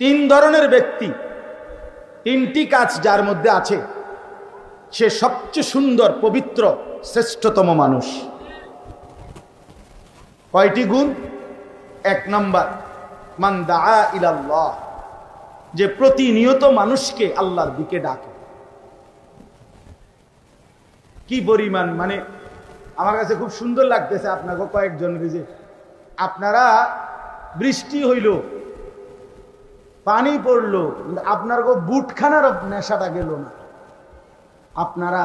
তিন ধরনের ব্যক্তি, তিনটি কাজ যার মধ্যে আছে। সে সবচেয়ে সুন্দর, পবিত্র, শ্রেষ্ঠতম মানুষ। কয়টি গুণ? এক নম্বর, মান দা যে প্রতিনিয়ত মানুষকে আল্লাহর দিকে ডাকে। কি পরিমাণ মানে আমার কাছে খুব সুন্দর লাগতেছে আপনাকে কয়েকজন যে, আপনারা বৃষ্টি হইল পানি পড়ল কিন্তু আপনার গো বুটখানার নেশাটা গেল না। আপনারা,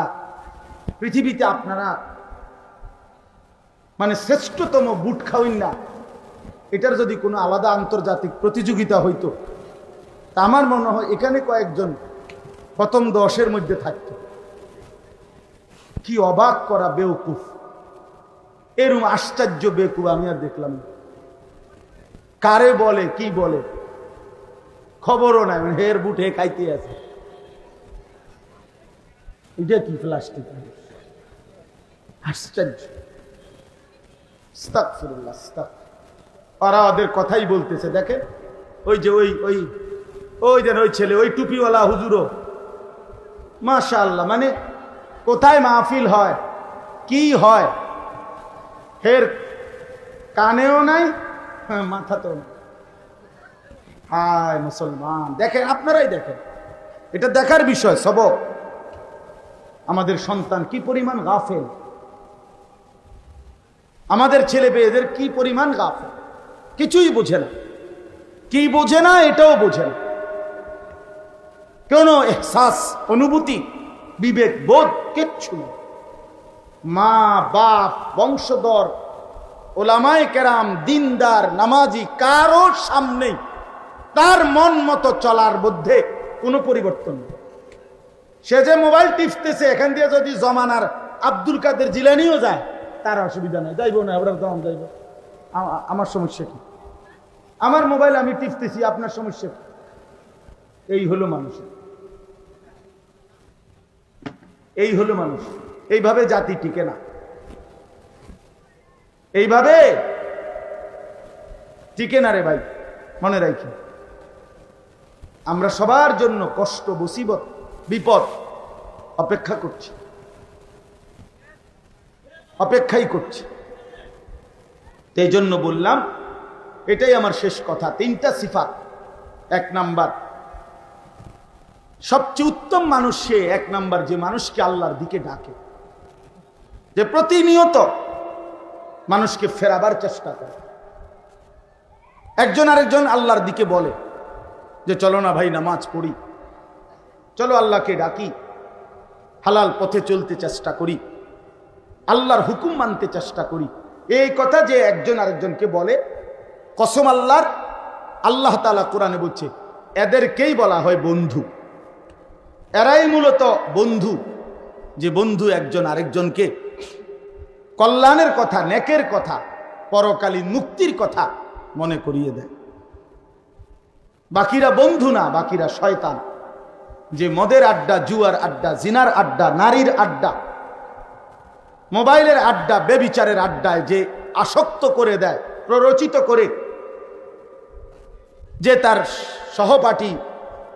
পৃথিবীতে আপনারা মানে শ্রেষ্ঠতম বুট খাওয়েন না। এটার যদি কোনো আলাদা আন্তর্জাতিক প্রতিযোগিতা হইতো, তা আমার মনে হয় এখানে কয়েকজন প্রথম দশের মধ্যে থাকত। কি অবাক করা বেউকুফ এরম আশ্চর্য বেকুফ আমি আর দেখলাম। কারে বলে, কি বলে? খবরও নাই মানে হের বুট খাইতে আছে। এটা কি প্লাস্টিক? আশ্চর্য। ওরা ওদের কথাই বলতেছে দেখেন ওই যে ওই ওই ওই যেন ওই ছেলে ওই টুপিওয়ালা হুজুরও। মাশা আল্লাহ মানে কোথায় মাহফিল হয়? কি হয়? ফের কানেও নাই হ্যাঁ, মাথাতেও নাই। হায় মুসলমান, দেখেন, আপনারাই দেখেন। এটা দেখার বিষয়, সবক। আমাদের সন্তান কি পরিমাণ গাফেল? আমাদের ছেলে মেয়েদের কি পরিমাণ গাফেল? কিছুই বোঝে না। কি বোঝে না, এটাও বোঝে না। কোনো এহসাস, অনুভূতি, বিবেক, বোধ কিচ্ছু মা, বাপ, বংশধর, ওলামায় কেরাম, দিনদার, নামাজি কারও সামনেই তার মন মতো চলার মধ্যে কোনো পরিবর্তন নেই। সে যে মোবাইল টিপতেছে, এখান দিয়ে যদি জমানার আব্দুল কাদের জিলানিও যায়, তার অসুবিধা নেই। যাইব না ওরা তখন যাইব। আমার সমস্যা কি? আমার মোবাইল আমি টিপতেছি, আপনার সমস্যা কি? এই হলো মানুষ। এই হলো মানুষ। এইভাবে জাতি টিকে না। এইভাবে টিকে না রে ভাই, মনে রাখি। আমরা সবার জন্য কষ্ট, মুসিবত, বিপদ অপেক্ষা করছি। অপেক্ষাই করছি। এই জন্য বললাম, এটাই আমার শেষ কথা। তিনটা সিফাত। এক নাম্বার, সবচেয়ে উত্তম মানুষ সে। এক নাম্বার, যে মানুষকে আল্লাহর দিকে ডাকে। যে প্রতিনিয়ত মানুষকে ফেরাবার চেষ্টা করে। একজন আরেকজন আল্লাহর দিকে বলে। যে চলো না ভাই, নামাজ পড়ি। চলো আল্লাহকে ডাকি। হালাল পথে চলতে চেষ্টা করি। আল্লাহর হুকুম মানতে চেষ্টা করি। এই কথা যে একজন আরেকজনকে বলে, কসম আল্লাহর, আল্লাহ তালা কোরআনে বলছে, এদেরকেই বলা হয় বন্ধু। এরাই মূলত বন্ধু। যে বন্ধু একজন আরেকজনকে, কল্যাণের কথা, নেকের কথা, পরকালীন মুক্তির কথা মনে করিয়ে দেয়। বাকিরা বন্ধু না, বাকিরা শয়তান। যে মদের আড্ডা, জুয়ার আড্ডা, জিনার আড্ডা, নারীর আড্ডা, মোবাইলের আড্ডা, বেবিচারের আড্ডায় যে আসক্ত করে দেয়, প্ররোচিত করে, যে তার সহপাঠী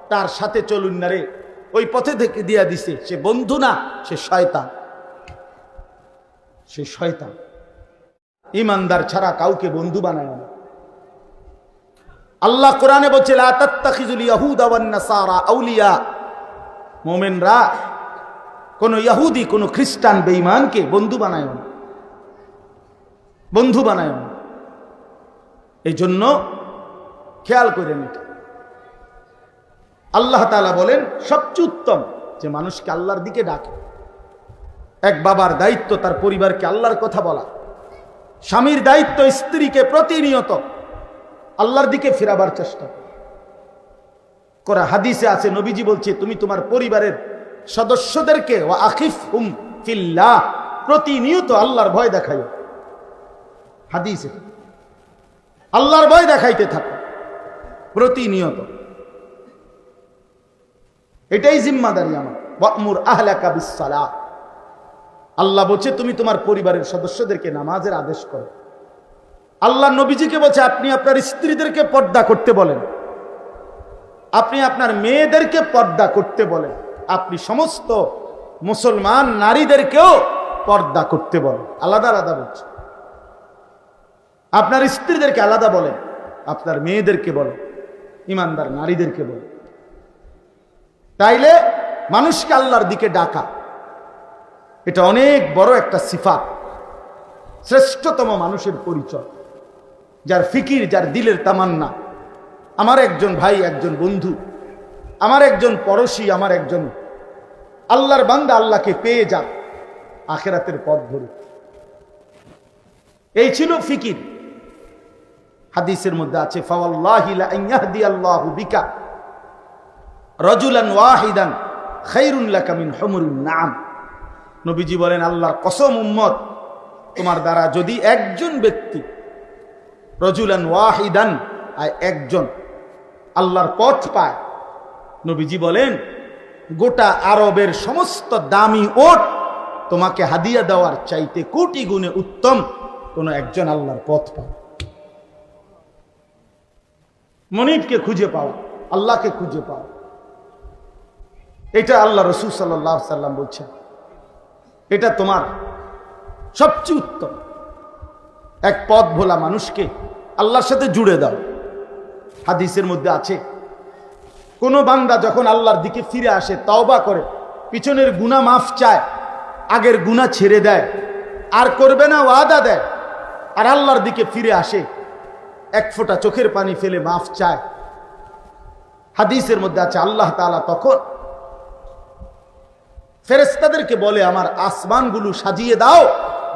তার সাথে চলুন না রে, ওই পথে থেকে দিয়া দিছে, সে বন্ধু না, সে শয়তান। সে শয়তান। ইমানদার ছাড়া কাউকে বন্ধু বানায় না। আল্লাহ কোরআনে বলছে ইয়াহুদা আউলিয়া। মোমেনরা কোন ইহুদি কোন খ্রিস্টান বেঈমানকে বন্ধু বানায় না। বন্ধু বানায় না। এই জন্য খেয়াল করেন এটা। আল্লাহ তালা বলেন, সবচেয়ে উত্তম যে মানুষকে আল্লাহর দিকে ডাকে, এক বাবার দায়িত্ব তার পরিবারকে আল্লাহর কথা বলা, স্বামীর দায়িত্ব স্ত্রীকে প্রতিনিয়ত আল্লাহর দিকে ফেরাবার চেষ্টা করা। হাদিসে আছে, নবীজি বলছে, তুমি তোমার পরিবারের সদস্যদেরকে ও আখিফ হুম ফিল্লাহ, প্রতিনিয়ত আল্লাহর ভয় দেখাই হাদিসে। আল্লাহর ভয় দেখাইতে থাকো। প্রতিনিয়ত। এটাই জিম্মাদারি আমার। আহলাকা আল্লাহ বলছে, তুমি তোমার পরিবারের সদস্যদেরকে নামাজের আদেশ করো। আল্লাহ নবীজিকে বলছে, আপনি আপনার স্ত্রীদেরকে পর্দা করতে বলেন। আপনি আপনার মেয়েদেরকে পর্দা করতে বলেন। আপনি সমস্ত মুসলমান নারীদেরকেও পর্দা করতে বলেন। আলাদা আলাদা বলছে। আপনার স্ত্রীদেরকে আলাদা বলেন, আপনার মেয়েদেরকে বলেন, ইমানদার নারীদেরকে বলেন। তাইলে মানুষকে আল্লাহর দিকে ডাকা, এটা অনেক বড় একটা সিফাত, শ্রেষ্ঠতম মানুষের পরিচয়। যার ফিকির, যার দিলের তামান্না। আমার একজন ভাই, একজন বন্ধু, আমার একজন পড়োশি, আমার একজন আল্লাহর বান্দা আল্লাহকে পেয়ে যান আখেরাতের পথ ধরে এই ছিল ফিকির। হাদিসের মধ্যে আছে ওয়াহিদান নাম। নবীজি বলেন, আল্লাহর কসম উম্মত, তোমার দ্বারা যদি একজন ব্যক্তি রজুলান ওয়াহিদান, আর একজন আল্লাহর পথ পায়। নবীজি বলেন, গোটা আরবের সমস্ত দামি ওট তোমাকে হাদিয়া দেওয়ার চাইতে কোটি গুণে উত্তম, কোন একজন আল্লাহর পথ পাও মনিবকে খুঁজে পাও, আল্লাহকে খুঁজে পাও। এটা আল্লাহ রসুল সাল্লাহ সাল্লাম বলছেন। এটা তোমার সবচেয়ে উত্তম। এক পথ ভোলা মানুষকে আল্লাহর সাথে জুড়ে দাও। হাদিসের মধ্যে আছে, কোন বান্দা যখন আল্লাহর দিকে ফিরে আসে, তওবা করে, পিছনের গুণা মাফ চায়, আগের গুণা ছেড়ে দেয়, আর করবে না, ওয়াদা দেয়, আর আল্লাহর দিকে ফিরে আসে, এক ফোঁটা চোখের পানি ফেলে মাফ চায়। হাদিসের মধ্যে আছে, আল্লাহ তাআলা তখন ফেরেস্তাদেরকে বলে, আমার আসমানগুলো সাজিয়ে দাও,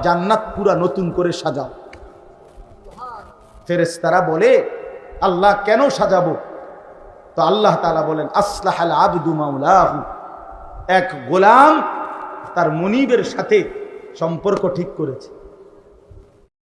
জান্নাত পুরা নতুন করে সাজাও। ফেরেস্তারা বলে, আল্লাহ কেন সাজাবো? তো আল্লাহ তালা বলেন আসলাহ আবদু মাউলাহু এক গোলাম তার মনিবের সাথে সম্পর্ক ঠিক করেছে।